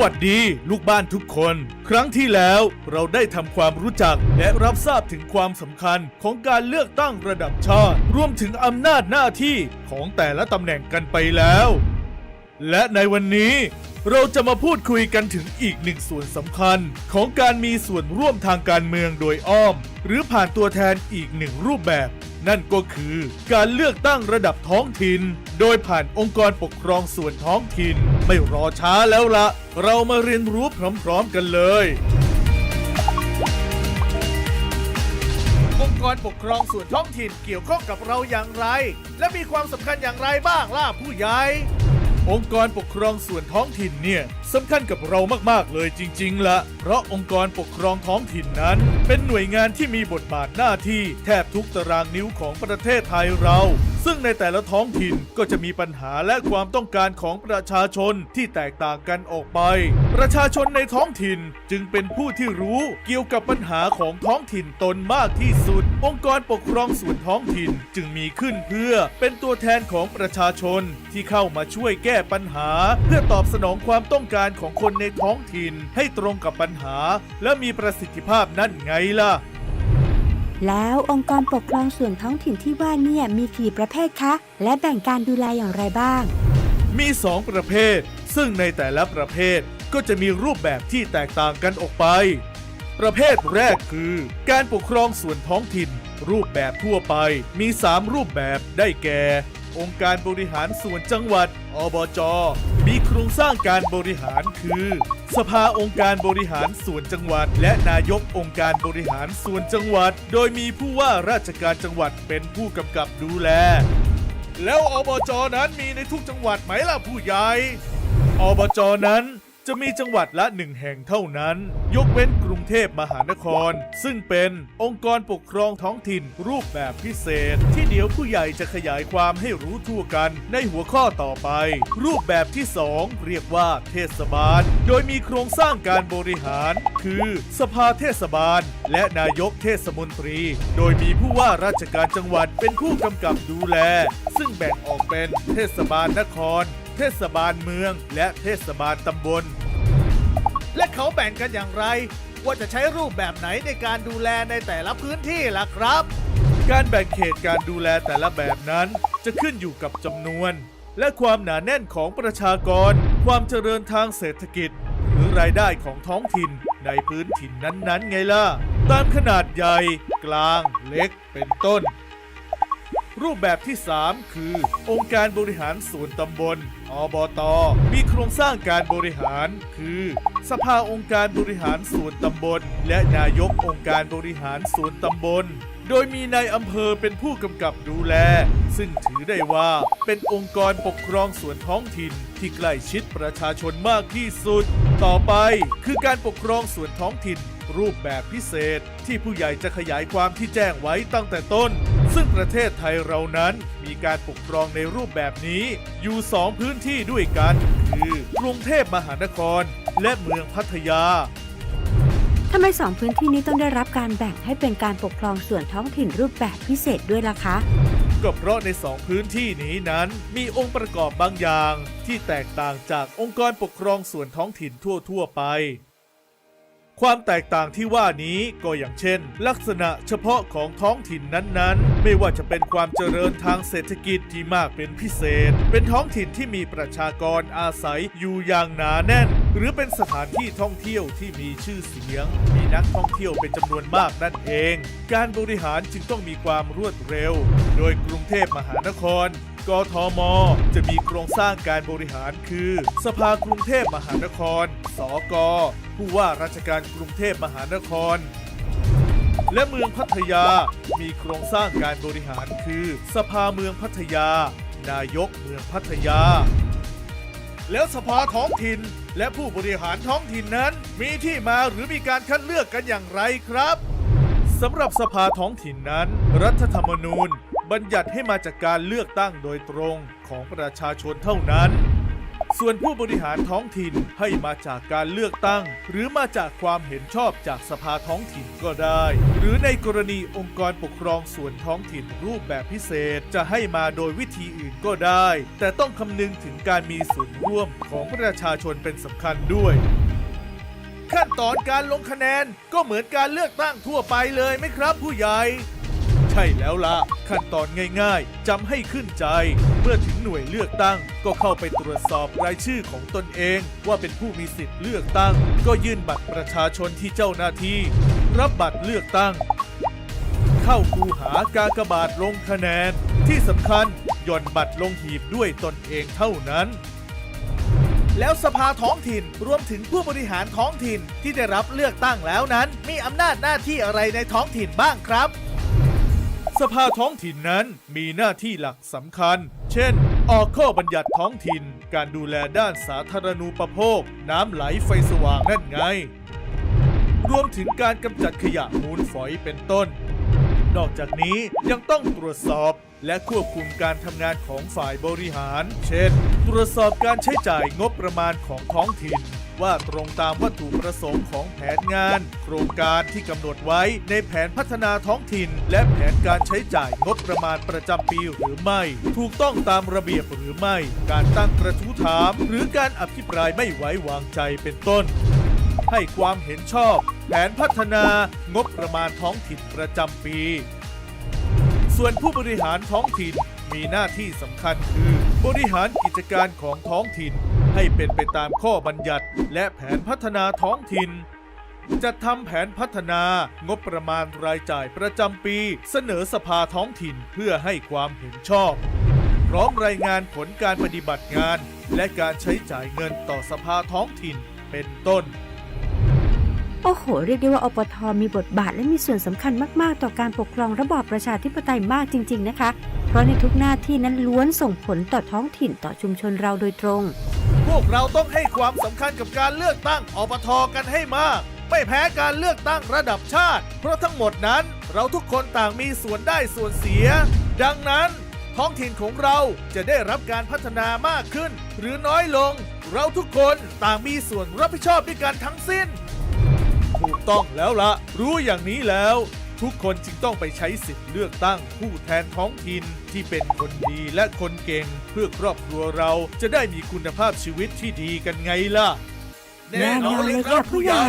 วัสดีลูกบ้านทุกคน ครั้งที่แล้วเราได้ทำความรู้จักและรับทราบถึงความสำคัญของการเลือกตั้งระดับชาติ รวมถึงอำนาจหน้าที่ของแต่ละตำแหน่งกันไปแล้ว และในวันนี้เราจะมาพูดคุยกันถึงอีกหนึ่งส่วนสำคัญ ของการมีส่วนร่วมทางการเมืองโดยอ้อม หรือผ่านตัวแทนอีกหนึ่งรูปแบบ นั่นก็คือการเลือกตั้งระดับท้องถิ่น โดยผ่านองค์กรปกครองส่วนท้องถิ่น ไม่รอช้าแล้วละเรามาเรียนรู้พร้อมๆกันเลย องค์กรปกครองส่วนท้องถิ่นเกี่ยวข้องกับเราอย่างไร และมีความสำคัญอย่างไรบ้างล่ะผู้ใหญ่องค์กรปกครองส่วนท้องถิ่นเนี่ย สำคัญกับเรามากๆเลยจริง ๆละเพราะองค์กรปกครองท้องถิ่นนั้น เป็นหน่วยงานที่มีบทบาทหน้าที่แทบทุกตารางนิ้วของประเทศไทยเรา ซึ่งในแต่ละท้องถิ่นก็จะมีปัญหาและความต้องการของประชาชนที่แตกต่างกันออกไป ประชาชนในท้องถิ่นจึงเป็นผู้ที่รู้เกี่ยวกับปัญหาของท้องถิ่นตนมากที่สุด องค์กรปกครองส่วนท้องถิ่นจึงมีขึ้นเพื่อเป็นตัวแทนของประชาชนที่เข้ามาช่วยแก้ปัญหา เพื่อตอบสนองความต้องการของคนในท้องถิ่นให้ตรงกับปัญหา และมีประสิทธิภาพนั่นไงล่ะ แล้วองค์กรปกครองส่วนท้องถิ่นที่ว่าเนี่ยมีกี่ประเภทคะ และแบ่งการดูแลอย่างไรบ้าง มี 2 ประเภท ซึ่งในแต่ละประเภทก็จะมีรูปแบบที่แตกต่างกันออกไป ประเภทแรกคือ การปกครองส่วนท้องถิ่น รูปแบบทั่วไปมี 3 รูปแบบได้แก่ องค์การบริหารส่วนจังหวัด อบจ มีโครงสร้างการบริหารคือ สภาองค์การบริหารส่วนจังหวัด และนายกองค์การบริหารส่วนจังหวัด โดยมีผู้ว่าราชการจังหวัดเป็นผู้กำกับดูแล แล้วอบจนั้นมีในทุกจังหวัดไหมล่ะผู้ใหญ่อบจนั้น จะมีจังหวัดละหนึ่งแห่งเท่านั้น ยกเว้นกรุงเทพมหานคร ซึ่งเป็นองค์กรปกครองท้องถิ่นรูปแบบพิเศษ ที่เดี๋ยวผู้ใหญ่จะขยายความให้รู้ทั่วกันในหัวข้อต่อไป รูปแบบที่ 2 เรียกว่าเทศบาล โดยมีโครงสร้างการบริหาร คือสภาเทศบาล และนายกเทศมนตรี โดยมีผู้ว่าราชการจังหวัดเป็นผู้กำกับดูแล ซึ่งแบ่งออกเป็นเทศบาลนคร ทศบาลเมือง และเทศบาลตำบล และเขาแบ่งกันอย่างไร ว่าจะใช้รูปแบบไหนในการดูแลในแต่ละพื้นที่ล่ะครับ การแบ่งเขตการดูแลแต่ละแบบนั้น จะขึ้นอยู่กับจำนวน และความหนาแน่นของประชากร ความเจริญทางเศรษฐกิจ หรือรายได้ของท้องถิ่นในพื้นถิ่นนั้นๆ ไงล่ะ ตามขนาดใหญ่ กลางเล็กเป็นต้น รูปแบบที่ 3 คือ องค์การบริหารส่วนตำบล อบต มีโครงสร้างการบริหาร คือ สภาองค์การบริหารส่วนตำบล และนายกองค์การบริหารส่วนตำบล โดยมีนายอำเภอเป็นผู้กำกับดูแล ซึ่งถือได้ว่าเป็นองค์กรปกครองส่วนท้องถิ่นที่ใกล้ชิดประชาชนมากที่สุด ต่อไปคือการปกครองส่วนท้องถิ่นรูปแบบพิเศษที่ผู้ใหญ่จะขยายความที่แจ้งไว้ตั้งแต่ต้น ซึ่งประเทศไทยเรานั้นมีการปกครองในรูปแบบนี้อยู่ 2 พื้นที่ด้วยกัน คือกรุงเทพมหานคร และเมืองพัทยาทำไมสองพื้นที่นี้ต้องได้รับการแบ่งให้เป็นการปกครองส่วนท้องถิ่นรูปแบบพิเศษด้วยล่ะคะก็เพราะในสองพื้นที่นี้นั้นมีองค์ประกอบบางอย่างที่แตกต่างจากองค์กรปกครองส่วนท้องถิ่นทั่ว ๆ ไป ความแตกต่างที่ว่านี้ก็อย่างเช่น ลักษณะเฉพาะของท้องถิ่นนั้นๆ ไม่ว่าจะเป็นความเจริญทางเศรษฐกิจที่มากเป็นพิเศษ เป็นท้องถิ่นที่มีประชากรอาศัยอยู่อย่างหนาแน่น หรือเป็นสถานที่ท่องเที่ยวที่มีชื่อเสียง มีนักท่องเที่ยวเป็นจำนวนมากนั่นเอง การบริหารจึงต้องมีความรวดเร็ว โดยกรุงเทพมหานคร กทม จะมีโครงสร้างการบริหารคือ สภากรุงเทพมหานคร สก ผู้ว่าราชการกรุงเทพมหานคร และเมืองพัทยา มีโครงสร้างการบริหารคือ สภาเมืองพัทยา นายกเมืองพัทยา แล้วสภาท้องถิ่นและผู้บริหารท้องถิ่นนั้น มีที่มาหรือมีการคัดเลือกกันอย่างไรครับสำหรับสภาท้องถิ่นนั้น รัฐธรรมนูญ บัญญัติให้มาจากการเลือกตั้งโดยตรงของประชาชนเท่านั้น ส่วนผู้บริหารท้องถิ่นให้มาจากการเลือกตั้ง หรือมาจากความเห็นชอบจากสภาท้องถิ่นก็ได้ หรือในกรณีองค์กรปกครองส่วนท้องถิ่นรูปแบบพิเศษจะให้มาโดยวิธีอื่นก็ได้ แต่ต้องคำนึงถึงการมีส่วนร่วมของประชาชนเป็นสำคัญด้วยขั้นตอนการลงคะแนนก็เหมือนการเลือกตั้งทั่วไปเลยไหมครับผู้ใหญ่ ใช่แล้วละขั้นตอนง่ายๆจำให้ขึ้นใจ เมื่อถึงหน่วยเลือกตั้ง ก็เข้าไปตรวจสอบรายชื่อของตนเอง ว่าเป็นผู้มีสิทธิ์เลือกตั้ง ก็ยื่นบัตรประชาชนที่เจ้าหน้าที่ รับบัตรเลือกตั้ง เข้าคูหากากบาทลงคะแนน ที่สำคัญหย่อนบัตรลงหีบด้วยตนเองเท่านั้นแล้วสภาท้องถิ่นรวมถึงผู้บริหารท้องถิ่นที่ได้รับเลือกตั้งแล้วนั้น มีอำนาจหน้าที่อะไรในท้องถิ่นบ้างครับ สภาท้องถิ่นนั้นมีหน้าที่หลักสำคัญ เช่น ออกข้อบัญญัติท้องถิ่น การดูแลด้านสาธารณูปโภค น้ำไหลไฟสว่างนั่นไง รวมถึงการกำจัดขยะมูลฝอยเป็นต้น นอกจากนี้ยังต้องตรวจสอบและควบคุมการทำงานของฝ่ายบริหาร เช่น ตรวจสอบการใช้จ่ายงบประมาณของท้องถิ่น ว่าตรงตามวัตถุประสงค์ของแผนงาน โครงการที่กำหนดไว้ในแผนพัฒนาท้องถิ่น และแผนการใช้จ่ายงบประมาณประจำปีหรือไม่ ถูกต้องตามระเบียบหรือไม่ การตั้งกระทู้ถาม หรือการอภิปรายไม่ไว้วางใจเป็นต้น ให้ความเห็นชอบ แผนพัฒนางบประมาณท้องถิ่นประจำปี ส่วนผู้บริหารท้องถิ่นมีหน้าที่สำคัญคือบริหารกิจการของท้องถิ่น ให้เป็นไปตามข้อบัญญัติและแผนพัฒนาท้องถิ่นจัดทำแผนพัฒนางบประมาณรายจ่ายประจำปีเสนอสภาท้องถิ่นเพื่อให้ความเห็นชอบ พร้อมรายงานผลการปฏิบัติงาน และการใช้จ่ายเงินต่อสภาท้องถิ่นเป็นต้น โอ้โห เรียกได้ว่าอปทมีบทบาทและมีส่วนสำคัญมากๆ ต่อการปกครองระบอบประชาธิปไตยมากจริง ๆ นะคะ เพราะในทุกหน้าที่นั้นล้วนส่งผลต่อท้องถิ่นต่อชุมชนเราโดยตรง วกเราต้องให้ความสำคัญกับการเลือกตั้งอปทกันให้มาก ไม่แพ้การเลือกตั้งระดับชาติ เพราะทั้งหมดนั้นเราทุกคนต่างมีส่วนได้ส่วนเสีย ดังนั้น ท้องถิ่นของเราจะได้รับการพัฒนามากขึ้น หรือน้อยลง เราทุกคนต่างมีส่วนรับผิดชอบด้วยกันทั้งสิ้น ถูกต้องแล้วละรู้อย่างนี้แล้ว ทุกคนจึงต้องไปใช้สิทธิ์เลือกตั้งผู้แทนท้องถิ่นที่เป็นคนดีและคนเก่ง เพื่อครอบครัวเราจะได้มีคุณภาพชีวิตที่ดีกันไงล่ะ แน่นอนเลยครับผู้ใหญ่